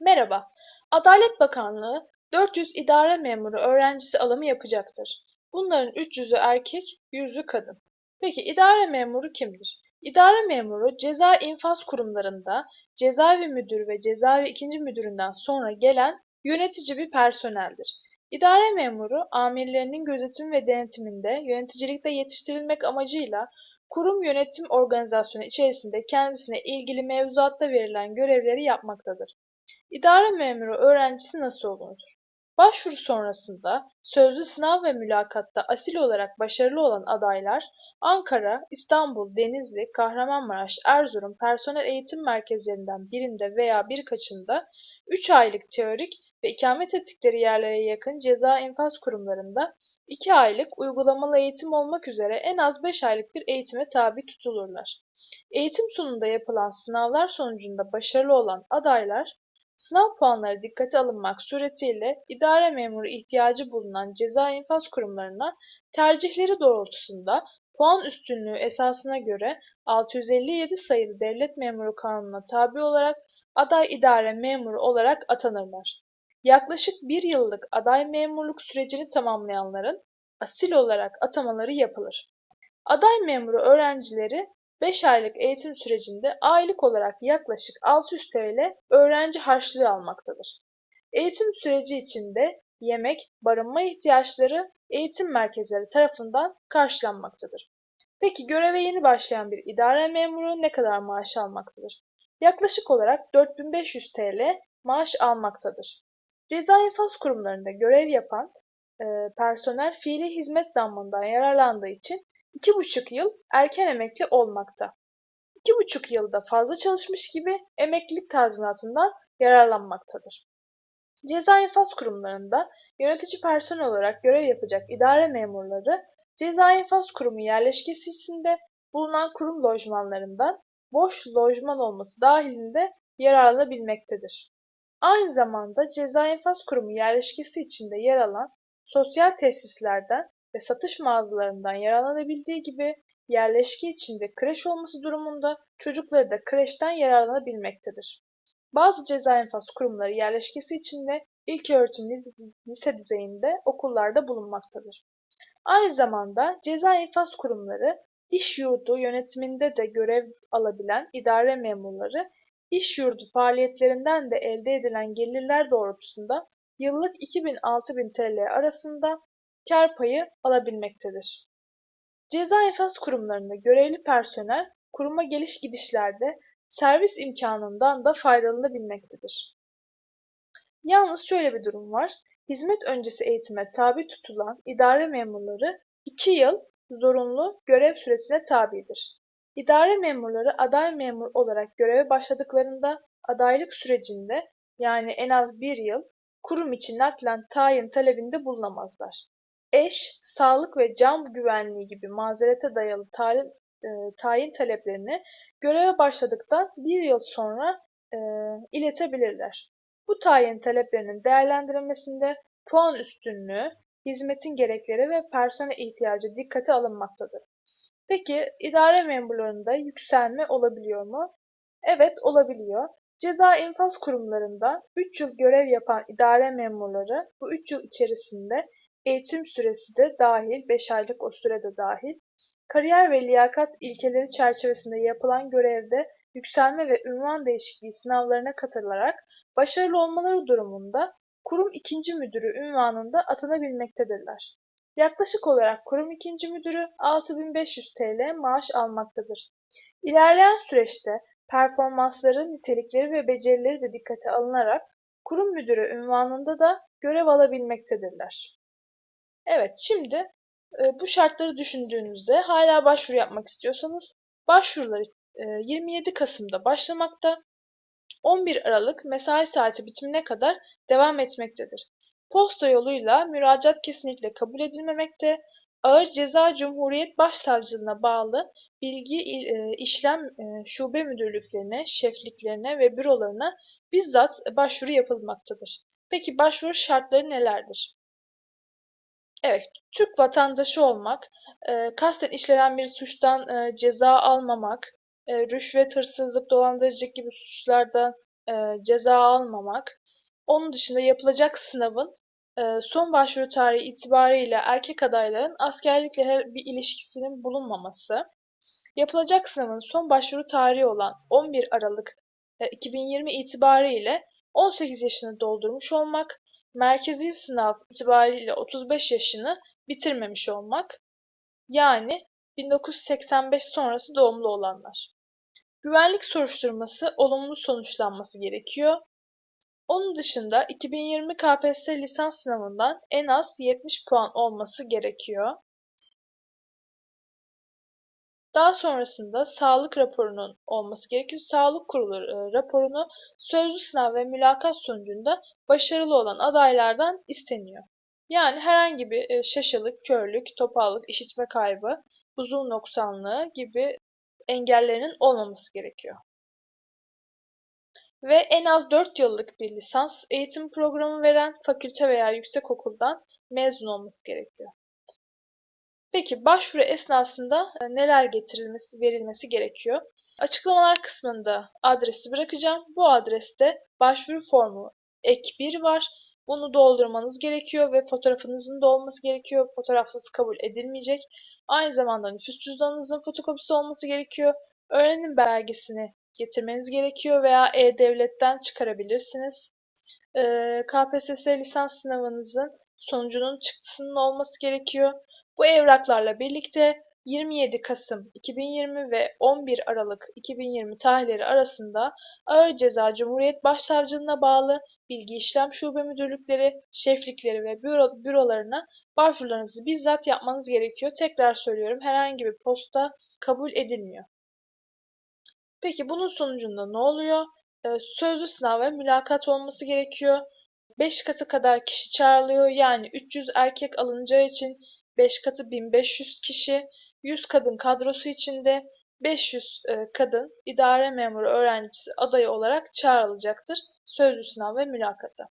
Merhaba, Adalet Bakanlığı 400 idare memuru öğrencisi alımı yapacaktır. Bunların 300'ü erkek, 100'ü kadın. Peki idare memuru kimdir? İdare memuru ceza infaz kurumlarında cezaevi müdürü ve cezaevi ikinci müdüründen sonra gelen yönetici bir personeldir. İdare memuru amirlerinin gözetimi ve denetiminde yöneticilikte yetiştirilmek amacıyla kurum yönetim organizasyonu içerisinde kendisine ilgili mevzuatta verilen görevleri yapmaktadır. İdare memuru öğrencisi nasıl olunur? Başvuru sonrasında sözlü sınav ve mülakatta asil olarak başarılı olan adaylar Ankara, İstanbul, Denizli, Kahramanmaraş, Erzurum personel eğitim merkezlerinden birinde veya birkaçında 3 aylık teorik ve ikamet ettikleri yerlere yakın ceza infaz kurumlarında 2 aylık uygulamalı eğitim olmak üzere en az 5 aylık bir eğitime tabi tutulurlar. Eğitim sonunda yapılan sınavlar sonucunda başarılı olan adaylar Sınav puanları dikkate alınmak suretiyle idare memuru ihtiyacı bulunan ceza infaz kurumlarına tercihleri doğrultusunda puan üstünlüğü esasına göre 657 sayılı Devlet Memuru Kanunu'na tabi olarak aday idare memuru olarak atanırlar. Yaklaşık bir yıllık aday memurluk sürecini tamamlayanların asil olarak atamaları yapılır. Aday memuru öğrencileri 5 aylık eğitim sürecinde aylık olarak yaklaşık 600 TL öğrenci harçlığı almaktadır. Eğitim süreci içinde yemek, barınma ihtiyaçları eğitim merkezleri tarafından karşılanmaktadır. Peki göreve yeni başlayan bir idare memuru ne kadar maaş almaktadır? Yaklaşık olarak 4500 TL maaş almaktadır. Ceza infaz kurumlarında görev yapan e, personel fiili hizmet zammından yararlandığı için iki buçuk yıl erken emekli olmakta. İki buçuk yılda fazla çalışmış gibi emeklilik tazminatından yararlanmaktadır. Ceza infaz kurumlarında yönetici personel olarak görev yapacak idare memurları ceza infaz kurumu yerleşkesi içinde bulunan kurum lojmanlarından boş lojman olması dahilinde yararlanabilmektedir. Aynı zamanda ceza infaz kurumu yerleşkesi içinde yer alan sosyal tesislerden ve satış mağazalarından yararlanabildiği gibi yerleşke içinde kreş olması durumunda çocukları da kreşten yararlanabilmektedir. Bazı ceza infaz kurumları yerleşkesi içinde ilköğretim lise düzeyinde okullarda bulunmaktadır. Aynı zamanda ceza infaz kurumları iş yurdu yönetiminde de görev alabilen idare memurları iş yurdu faaliyetlerinden de elde edilen gelirler doğrultusunda yıllık 2000-6000 TL arasında kar payı alabilmektedir. Ceza infaz kurumlarında görevli personel kuruma geliş gidişlerde servis imkanından da faydalanabilmektedir. Yalnız şöyle bir durum var. Hizmet öncesi eğitime tabi tutulan idare memurları 2 yıl zorunlu görev süresine tabidir. İdare memurları aday memur olarak göreve başladıklarında adaylık sürecinde yani en az bir yıl kurum için naklen tayin talebinde bulunamazlar. Eş, sağlık ve can güvenliği gibi mazerete dayalı tayin, e, tayin taleplerini göreve başladıktan bir yıl sonra e, iletebilirler. Bu tayin taleplerinin değerlendirilmesinde puan üstünlüğü, hizmetin gerekleri ve personel ihtiyacı dikkate alınmaktadır. Peki idare memurlarında yükselme olabiliyor mu? Evet olabiliyor. Ceza infaz kurumlarında 3 yıl görev yapan idare memurları bu 3 yıl içerisinde eğitim süresi de dahil 5 aylık o sürede dahil kariyer ve liyakat ilkeleri çerçevesinde yapılan görevde yükselme ve ünvan değişikliği sınavlarına katılarak başarılı olmaları durumunda kurum ikinci müdürü ünvanında atanabilmektedirler. Yaklaşık olarak kurum ikinci müdürü 6500 TL maaş almaktadır. İlerleyen süreçte performansları, nitelikleri ve becerileri de dikkate alınarak kurum müdürü ünvanında da görev alabilmektedirler. Evet, şimdi e, bu şartları düşündüğünüzde hala başvuru yapmak istiyorsanız başvuruları e, 27 Kasım'da başlamakta, 11 Aralık mesai saati bitimine kadar devam etmektedir. Posta yoluyla müracaat kesinlikle kabul edilmemekte, Ağır Ceza Cumhuriyet Başsavcılığına bağlı Bilgi e, İşlem e, Şube Müdürlüklerine, şefliklerine ve bürolarına bizzat başvuru yapılmaktadır. Peki başvuru şartları nelerdir? Evet, Türk vatandaşı olmak, e, kasten işlenen bir suçtan ceza almamak, rüşvet, hırsızlık, dolandırıcılık gibi suçlardan e, ceza almamak. Onun dışında yapılacak sınavın e, son başvuru tarihi itibariyle erkek adayların askerlikle her bir ilişkisinin bulunmaması. Yapılacak sınavın son başvuru tarihi olan 11 Aralık e, 2020 itibariyle 18 yaşını doldurmuş olmak, merkezi sınav itibariyle 35 yaşını bitirmemiş olmak, yani 1985 sonrası doğumlu olanlar. Güvenlik soruşturması olumlu sonuçlanması gerekiyor. Onun dışında 2020 KPSS lisans sınavından en az 70 puan olması gerekiyor. Daha sonrasında sağlık raporunun olması gerekiyor. Sağlık kurulu e, raporunu sözlü sınav ve mülakat sonucunda başarılı olan adaylardan isteniyor. Yani herhangi bir e, şaşılık, körlük, topallık, işitme kaybı, uzun noksanlığı gibi engellerinin olmaması gerekiyor. Ve en az 4 yıllık bir lisans eğitim programı veren fakülte veya yüksekokuldan mezun olması gerekiyor. Peki başvuru esnasında e, neler getirilmesi, verilmesi gerekiyor? Açıklamalar kısmında adresi bırakacağım. Bu adreste başvuru formu ek 1 var. Bunu doldurmanız gerekiyor ve fotoğrafınızın da olması gerekiyor. Fotoğrafsız kabul edilmeyecek. Aynı zamanda nüfus cüzdanınızın fotokopisi olması gerekiyor. Öğrenim belgesini getirmeniz gerekiyor veya E-Devlet'ten çıkarabilirsiniz. Ee, KPSS lisans sınavınızın sonucunun çıktısının olması gerekiyor. Bu evraklarla birlikte 27 Kasım 2020 ve 11 Aralık 2020 tarihleri arasında Ağır Ceza Cumhuriyet Başsavcılığına bağlı Bilgi İşlem Şube Müdürlükleri, şeflikleri ve büro, bürolarına başvurularınızı bizzat yapmanız gerekiyor. Tekrar söylüyorum herhangi bir posta kabul edilmiyor. Peki bunun sonucunda ne oluyor? Ee, sözlü sınav ve mülakat olması gerekiyor. 5 katı kadar kişi çağrılıyor. Yani 300 erkek alınacağı için 5 katı 1500 kişi, 100 kadın kadrosu içinde 500 e, kadın idare memuru öğrencisi adayı olarak çağrılacaktır sözlü sınav ve mülakata.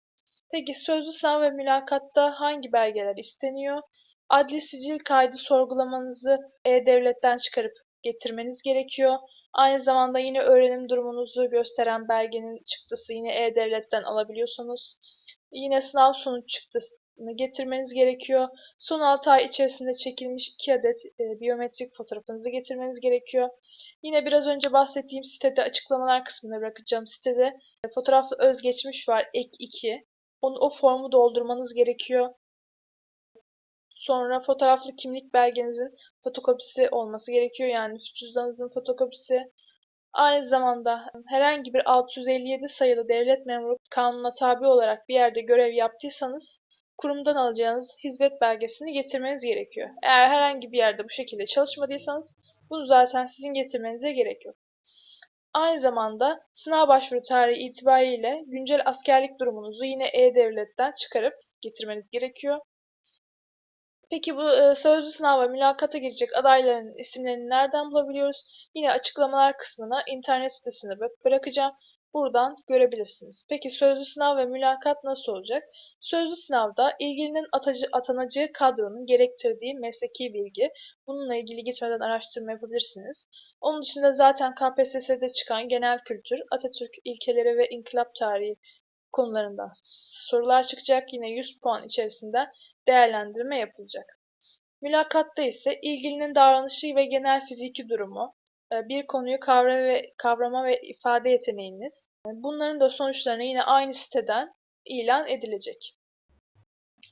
Peki sözlü sınav ve mülakatta hangi belgeler isteniyor? Adli sicil kaydı sorgulamanızı E-Devlet'ten çıkarıp getirmeniz gerekiyor. Aynı zamanda yine öğrenim durumunuzu gösteren belgenin çıktısı yine E-Devlet'ten alabiliyorsunuz. Yine sınav sonuç çıktısını getirmeniz gerekiyor. Son 6 ay içerisinde çekilmiş 2 adet e, biyometrik fotoğrafınızı getirmeniz gerekiyor. Yine biraz önce bahsettiğim sitede açıklamalar kısmına bırakacağım. Sitede e, fotoğraflı özgeçmiş var ek 2. Onu, o formu doldurmanız gerekiyor. Sonra fotoğraflı kimlik belgenizin fotokopisi olması gerekiyor. Yani cüzdanınızın fotokopisi. Aynı zamanda herhangi bir 657 sayılı devlet memuru kanuna tabi olarak bir yerde görev yaptıysanız kurumdan alacağınız hizmet belgesini getirmeniz gerekiyor. Eğer herhangi bir yerde bu şekilde çalışmadıysanız bunu zaten sizin getirmenize gerek yok. Aynı zamanda sınav başvuru tarihi itibariyle güncel askerlik durumunuzu yine E-Devlet'ten çıkarıp getirmeniz gerekiyor. Peki bu e, sözlü sınav ve mülakata girecek adayların isimlerini nereden bulabiliyoruz? Yine açıklamalar kısmına internet sitesine bırakacağım. Buradan görebilirsiniz. Peki sözlü sınav ve mülakat nasıl olacak? Sözlü sınavda ilgilinin atacı, atanacağı kadronun gerektirdiği mesleki bilgi. Bununla ilgili gitmeden araştırma yapabilirsiniz. Onun dışında zaten KPSS'de çıkan genel kültür, Atatürk ilkeleri ve inkılap tarihi konularında sorular çıkacak. Yine 100 puan içerisinde değerlendirme yapılacak. Mülakatta ise ilgilinin davranışı ve genel fiziki durumu, bir konuyu kavrama ve, kavrama ve ifade yeteneğiniz, e, bunların da sonuçlarını yine aynı siteden ilan edilecek.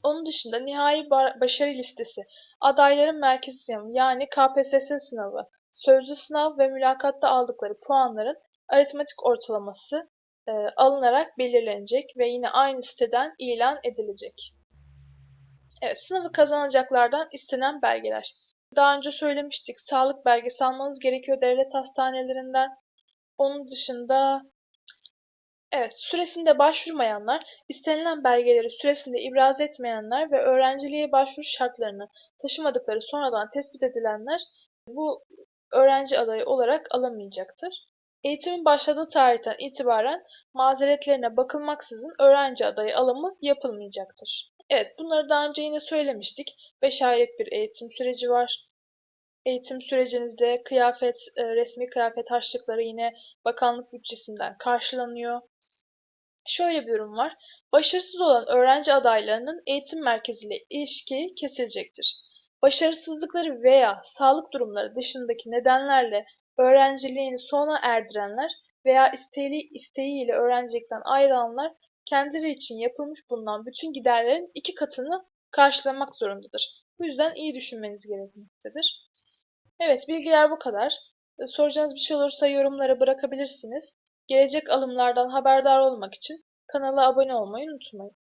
Onun dışında nihai başarı listesi, adayların merkezi sınavı yani KPSS sınavı, sözlü sınav ve mülakatta aldıkları puanların aritmetik ortalaması e, alınarak belirlenecek ve yine aynı siteden ilan edilecek. Evet, sınavı kazanacaklardan istenen belgeler. Daha önce söylemiştik, sağlık belgesi almanız gerekiyor devlet hastanelerinden. Onun dışında Evet, süresinde başvurmayanlar, istenilen belgeleri süresinde ibraz etmeyenler ve öğrenciliğe başvuru şartlarını taşımadıkları sonradan tespit edilenler bu öğrenci adayı olarak alamayacaktır. Eğitimin başladığı tarihten itibaren mazeretlerine bakılmaksızın öğrenci adayı alımı yapılmayacaktır. Evet, bunları daha önce yine söylemiştik. 5 aylık bir eğitim süreci var. Eğitim sürecinizde kıyafet, e, resmi kıyafet harçlıkları yine bakanlık bütçesinden karşılanıyor. Şöyle bir durum var. Başarısız olan öğrenci adaylarının eğitim merkeziyle ilişki kesilecektir. Başarısızlıkları veya sağlık durumları dışındaki nedenlerle öğrenciliğini sona erdirenler veya isteği, isteğiyle öğrencilikten ayrılanlar kendileri için yapılmış bulunan bütün giderlerin iki katını karşılamak zorundadır. Bu yüzden iyi düşünmeniz gerekmektedir. Evet, bilgiler bu kadar. E, Soracağınız bir şey olursa yorumlara bırakabilirsiniz. Gelecek alımlardan haberdar olmak için kanala abone olmayı unutmayın.